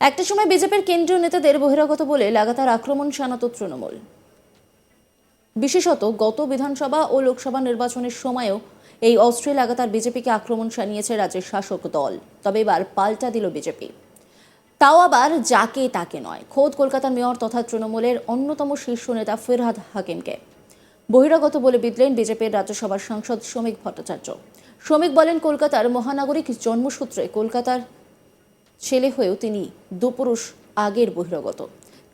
একটা সময় বিজেপির কেন্দ্রীয় নেতাদের বহিরাগত বলে লাগাতার আক্রমণ শানাত তৃণমূল। বিশেষত গত বিধানসভা ও লোকসভা নির্বাচনের সময়ও এই অস্ত্রে লাগাতার বিজেপিকে আক্রমণ শানিয়েছে রাজ্যের শাসক দল। তবে এবার পাল্টা দিল বিজেপি। তাও আবার যাকে তাকে নয়, খোদ কলকাতার মেয়র তথা তৃণমূলের অন্যতম শীর্ষ নেতা ফিরহাদ হাকিমকে। বহিরাগত বলে বিদলেন বিজেপির রাজ্যসভার সাংসদ শ্রমিক ভট্টাচার্য। শ্রমিক বলেন, কলকাতার মহানাগরিক জন্মসূত্রে কলকাতার ছেলে হয়েও তিনি দুপুরুষ আগের বহিরাগত।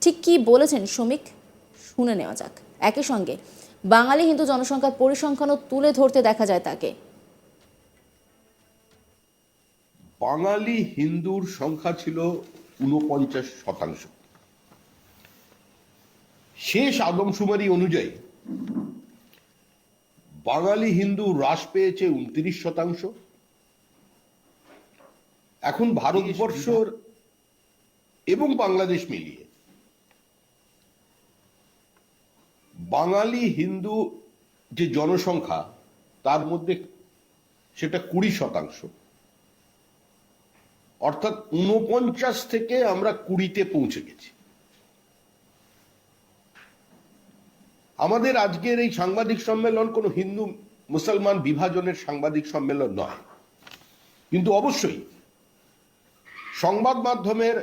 ঠিক কি বলেছেন শ্রমিক? শুনে নেওয়া যাক। একই সঙ্গে, বাঙালি হিন্দু জনসংখ্যার পরিসংখ্যানও তুলে ধরতে দেখা যায় তাকে। বাঙালি হিন্দুর সংখ্যা ছিল উনপঞ্চাশ শতাংশ। শেষ আদমশুমারি অনুযায়ী, বাঙালি হিন্দু হ্রাস পেয়েছে উনত্রিশ শতাংশ। এখন ভারতবর্ষর এবং বাংলাদেশ মিলিয়ে বাঙালি হিন্দু যে জনসংখ্যা তার মধ্যে সেটা কুড়ি শতাংশ। অর্থাৎ উনপঞ্চাশ থেকে আমরা কুড়িতে পৌঁছে গেছি। আমাদের আজকের এই সাংবাদিক সম্মেলন কোনো হিন্দু মুসলমান বিভাজনের সাংবাদিক সম্মেলন নয়। কিন্তু অবশ্যই সংবাদ মাধ্যমের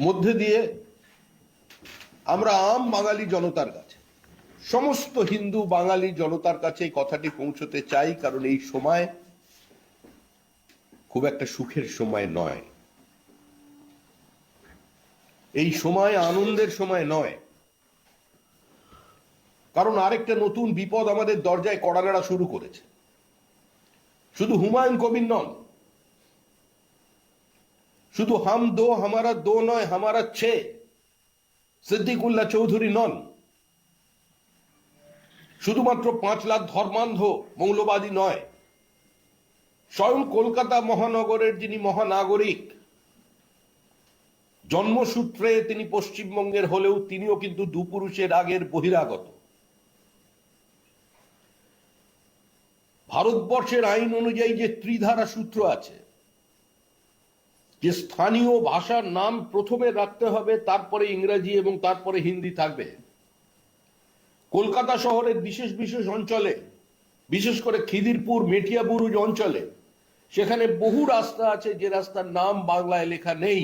মধ্যে দিয়ে আমরা আম বাঙালি জনতার কাছে, সমস্ত হিন্দু বাঙালি জনতার কাছে এই কথাটি পৌঁছতে চাই, কারণ এই সময় খুব একটা সুখের সময় নয়। এই সময় আনন্দের সময় নয়। কারণ আরেকটা নতুন বিপদ আমাদের দরজায় কড়ানাড়া শুরু করেছে। শুধু হুমায়ুন কবির নন। শুধু হাম দো, হামারা দো নয়, হামারা ছে। সিদ্দিকুল্লাহ চৌধুরী নন। শুধুমাত্র পাঁচ লাখ ধর্মান্ধ মৌলবাদী নয়। স্বয়ং কলকাতা মহানগরের যিনি মহানাগরিক, জন্মসূত্রে তিনি পশ্চিমবঙ্গের হলেও তিনিও কিন্তু দুপুরুষের আগের বহিরাগত। ভারতবর্ষের আইন অনুযায়ী যে ত্রিধারা সূত্র আছে, যে স্থানীয় ভাষার নাম প্রথমে রাখতে হবে, তারপরে ইংরেজি এবং তারপরে হিন্দি থাকবে। কলকাতা শহরের বিশেষ বিশেষ অঞ্চলে, বিশেষ করে খিদিরপুর, মেটিয়াবুরুজ অঞ্চলে, সেখানে বহু রাস্তা আছে, যে রাস্তার নাম বাংলায় লেখা নেই।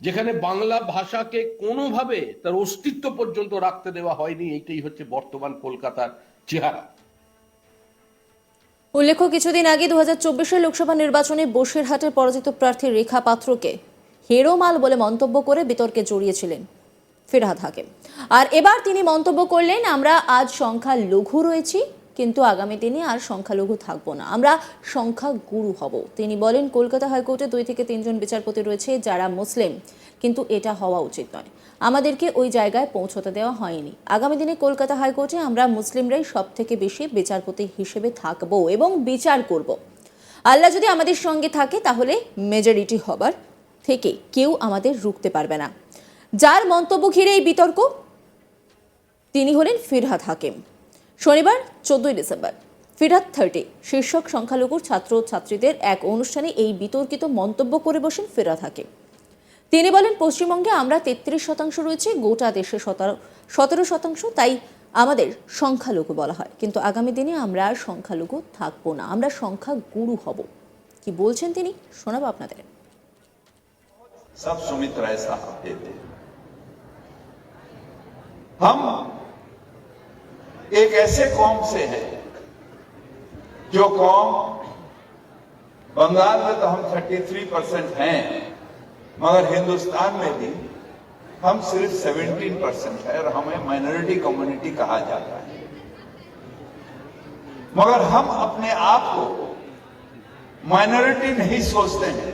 যেখানে বাংলা ভাষাকে কোনোভাবে তার অস্তিত্ব পর্যন্ত রাখতে দেওয়া হয়নি, এইটাই হচ্ছে বর্তমান কলকাতার চেহারা। উল্লেখ্য, কিছুদিন আগে দু হাজার লোকসভা নির্বাচনে বসিরহাটের পরাজিত প্রার্থী রেখা পাত্রকে হেরো মাল বলে মন্তব্য করে বিতর্কে জড়িয়েছিলেন ফিরহাদ হাকিম। আর এবার তিনি মন্তব্য করলেন, আমরা আজ সংখ্যা লঘু রয়েছি কিন্তু আগামী দিনে আর সংখ্যালঘু থাকব না। আমরা সংখ্যা গুরু হব। তিনি বলেন, কলকাতা হাইকোর্টে দুই থেকে তিনজন বিচারপতি রয়েছে যারা মুসলিম, কিন্তু এটা হওয়া উচিত নয়। আমাদেরকে ওই জায়গায় পৌঁছতে দেওয়া হয়নি। আগামী দিনে কলকাতা হাইকোর্টে আমরা মুসলিমরাই সব থেকে বেশি বিচারপতি হিসেবে থাকব এবং বিচার করব। আল্লাহ যদি আমাদের সঙ্গে থাকে, তাহলে মেজরিটি হবার থেকে কেউ আমাদের রুখতে পারবে না। যার মন্তব্য ঘিরে এই বিতর্ক, তিনি হলেন ফিরহাদ হাকিম। শনিবার, চোদ্দই ডিসেম্বর। ফিরাত থার্টি, শীর্ষক সংখ্যালঘু ছাত্র ছাত্রীদের এক অনুষ্ঠানে এই বিতর্কিত মন্তব্য করে বসেন ফিরাত হাকিম। তিনি বলেন, পশ্চিমবঙ্গে আমরা তেত্রিশ শতাংশ রয়েছে, গোটা দেশে সতেরো শতাংশ, তাই আমাদের সংখ্যালঘু বলা হয়। কিন্তু আগামী দিনে আমরা আর সংখ্যালঘু থাকব না, আমরা সংখ্যা গুরু হব। কি বলছেন তিনি? শোনাবো আপনাদের। সব সুমিত্রায় সাহাব ایک ایسے قوم سے ہے جو قوم بنگال میں تو ہم 33 پرسنٹ ہیں، مگر ہندوستان میں بھی ہم صرف 17 پرسنٹ ہیں اور ہمیں مائنورٹی کمیونٹی کہا جاتا ہے۔ مگر ہم اپنے آپ کو مائنورٹی نہیں سوچتے ہیں۔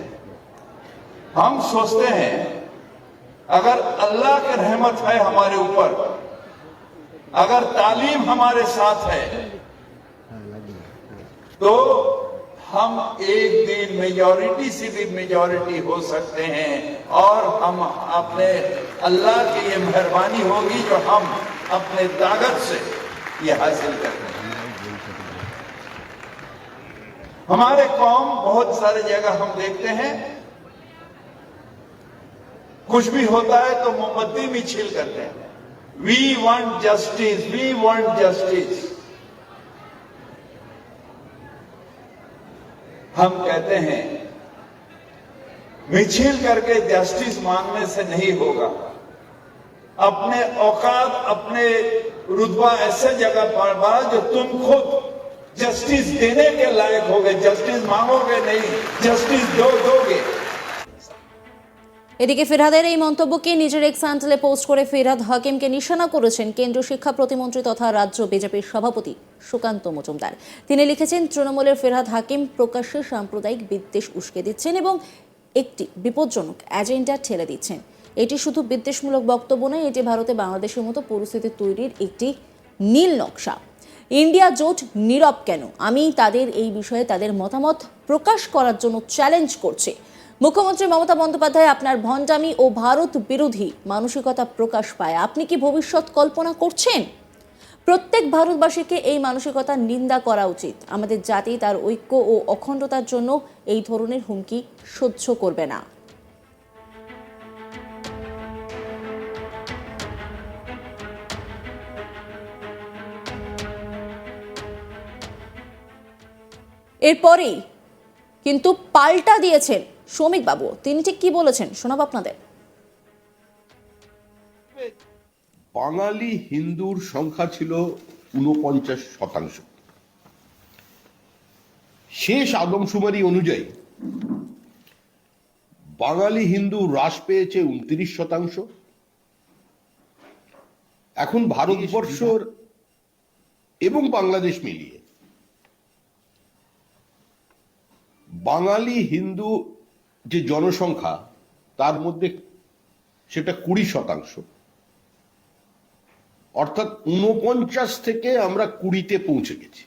ہم سوچتے ہیں، اگر اللہ کی رحمت ہے ہمارے اوپر اگر تعلیم ہمارے ساتھ ہے، تو ہم ایک دن میجورٹی سے بھی میجورٹی ہو سکتے ہیں اور ہم اپنے اللہ کی یہ مہربانی ہوگی جو ہم اپنے طاقت سے یہ حاصل کرتے ہیں۔ ہمارے قوم بہت سارے جگہ ہم دیکھتے ہیں، کچھ بھی ہوتا ہے تو مومبتی بھی چھیل کرتے ہیں۔ We want justice. We want justice. ہم کہتے ہیں، مچھل کر کے جسٹس مانگنے سے نہیں ہوگا اپنے اوقات، اپنے رتبہ ایسے جگہ پر بار جو تم خود جسٹس دینے کے لائق ہوگے جسٹس مانگو گے نہیں جسٹس دو دو گے এদিকে ফিরহাদের এই মন্তব্যকে নিজের এক স্যান্ডেলে পোস্ট করে ফিরহাদ হাকিমকে নিশানা করেছেন কেন্দ্রীয় শিক্ষা প্রতিমন্ত্রী তথা রাজ্য বিজেপির সভাপতি সুকান্ত মজুমদার। তিনি লিখেছেন, তৃণমূলের ফিরহাদ হাকিম প্রকাশ্যে সাম্প্রদায়িক বিদ্বেষ উস্কে দিচ্ছেন এবং একটি বিপজ্জনক এজেন্ডা ঠেলে দিচ্ছেন। এটি শুধু বিদ্বেষমূলক বক্তব্য নয়, এটি ভারতে বাংলাদেশের মতো পরিস্থিতি তৈরির একটি নীল নকশা। ইন্ডিয়া জোট নীরব কেন? আমি তাদের এই বিষয়ে তাদের মতামত প্রকাশ করার জন্য চ্যালেঞ্জ করছি। মুখ্যমন্ত্রী মমতা বন্দ্যোপাধ্যায় আপনার ভণ্ডামি ও ভারত বিরোধী মানসিকতা প্রকাশ পায়। আপনি কি ভবিষ্যৎ কল্পনা করছেন? প্রত্যেক ভারতবাসীকে এই মানসিকতার নিন্দা করা উচিত। আমাদের জাতি তার ঐক্য ও অখণ্ডতার জন্য এই ধরনের হুমকি সহ্য করবে না। এরপরেই কিন্তু পাল্টা দিয়েছেন শ্রমিক বাবু, তিনি ঠিক কি বলেছেন? শোনাব আপনাদের। বাঙালি হিন্দুর সংখ্যা ছিল উনপঞ্চাশ শতাংশ। শেষ আদমশুমারি অনুযায়ী বাঙালি হিন্দু হ্রাস পেয়েছে উনত্রিশ শতাংশ। এখন ভারতবর্ষর এবং বাংলাদেশ মিলিয়ে বাঙালি হিন্দু যে জনসংখ্যা, তার মধ্যে সেটা কুড়ি শতাংশ। অর্থাৎ উনপঞ্চাশ থেকে আমরা কুড়িতে পৌঁছে গেছি।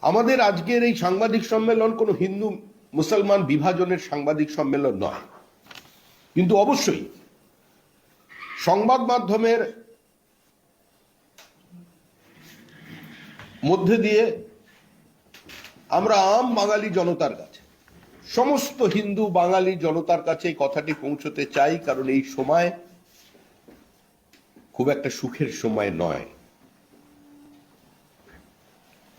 আমাদের আজকের এই সাংবাদিক সম্মেলন কোনো হিন্দু মুসলমান বিভাজনের সাংবাদিক সম্মেলন নয়। কিন্তু অবশ্যই সংবাদ মাধ্যমের মধ্যে দিয়ে আমরা আম বাঙালি জনতার কাছে, সমস্ত হিন্দু বাঙালি জনতার কাছে কথাটি পৌঁছতে চাই, কারণ এই সময় খুব একটা সুখের সময় নয়।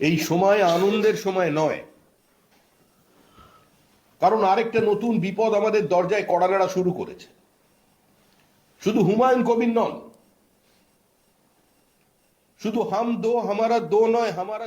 এই সময় আনন্দের সময় নয়। কারণ আরেকটা নতুন বিপদ আমাদের দরজায় কড়ানাড়া শুরু করেছে। শুধু হুমায়ুন কবির নন, শুধু হাম দো, হামারা দো নয়, হামারা